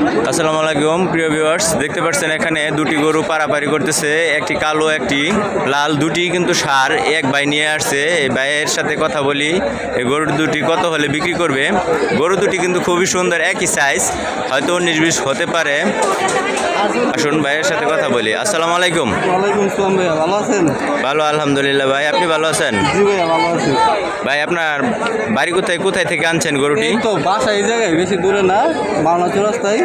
আসসালামু আলাইকুম প্রিয় ভিউয়ার্স দেখতে পাচ্ছেন এখানে দুটি গরু পারাপারি করতেছে। একটি কালো একটি লাল। দুটি কিন্তু সার। এক ভাই নিয়ে আসছে। এই ভাইয়ের সাথে কথা বলি। এই গরু দুটি কত হলে বিক্রি করবে? গরু দুটি কিন্তু খুবই সুন্দর একই সাইজ হয়তো উনিশ বিশ হতে পারে। আসুন ভাইয়ের সাথে কথা বলি। আসসালামু আলাইকুম। ভালো আছেন? ভালো আলহামদুলিল্লাহ ভাই। আপনি ভালো আছেন? ভাই আপনার বাড়ি কোথায়? কোথায় থেকে আনছেন গরুটি? তো বাসা এই জায়গায় বেশি দূরে না। বাংলা চৌরাস্তায়।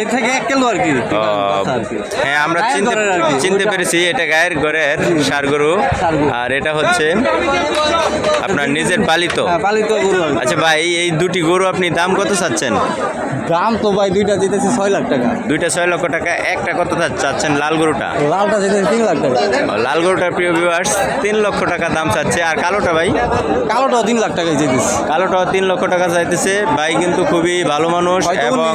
এই থেকে এক কিলো আর কি। হ্যাঁ আমরা চিনতে। চিনতে পেরেছি এটা গায়ের ঘরের সার গরু আর এটা হচ্ছে আপনার নিজের পালিত। হ্যাঁ পালিত গরু আচ্ছা ভাই এই দুটি গরু আপনি দাম কত চাচ্ছেন? দাম তো ভাই দুইটা যেতেছে ছয় লাখ টাকা। দুইটা ছয় লক্ষ টাকা একটা কত চাচ্ছেন লাল গরুটা? লালটা যেতেছে তিন লাখ টাকা। লাল গরুটার প্রিয় ভিউয়ার্স তিন লক্ষ টাকা দাম চাচ্ছে। আর কালোটা ভাই? কালোটাও তিন লাখ টাকায় যেতেছে কালোটাও তিন লক্ষ টাকা চাইতেছে। ভাই কিন্তু খুবই ভালো মানুষ এবং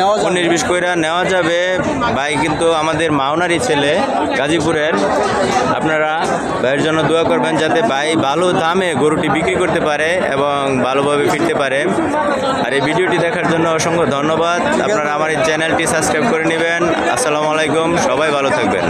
নেওয়া। উনিশ বিশ কইরা নেওয়া যাবে। ভাই কিন্তু আমাদের মাওনারি ছেলে, গাজীপুরের। আপনারা ভাইয়ের জন্য দোয়া করবেন যাতে ভাই ভালো দামে গরুটি বিক্রি করতে পারে এবং ভালোভাবে ফিরতে পারে। আর এই ভিডিওটি দেখার জন্য অসংখ্য ধন্যবাদ। আপনারা আমার এই চ্যানেলটি সাবস্ক্রাইব করে নেবেন। আসসালামু আলাইকুম। সবাই ভালো থাকবেন।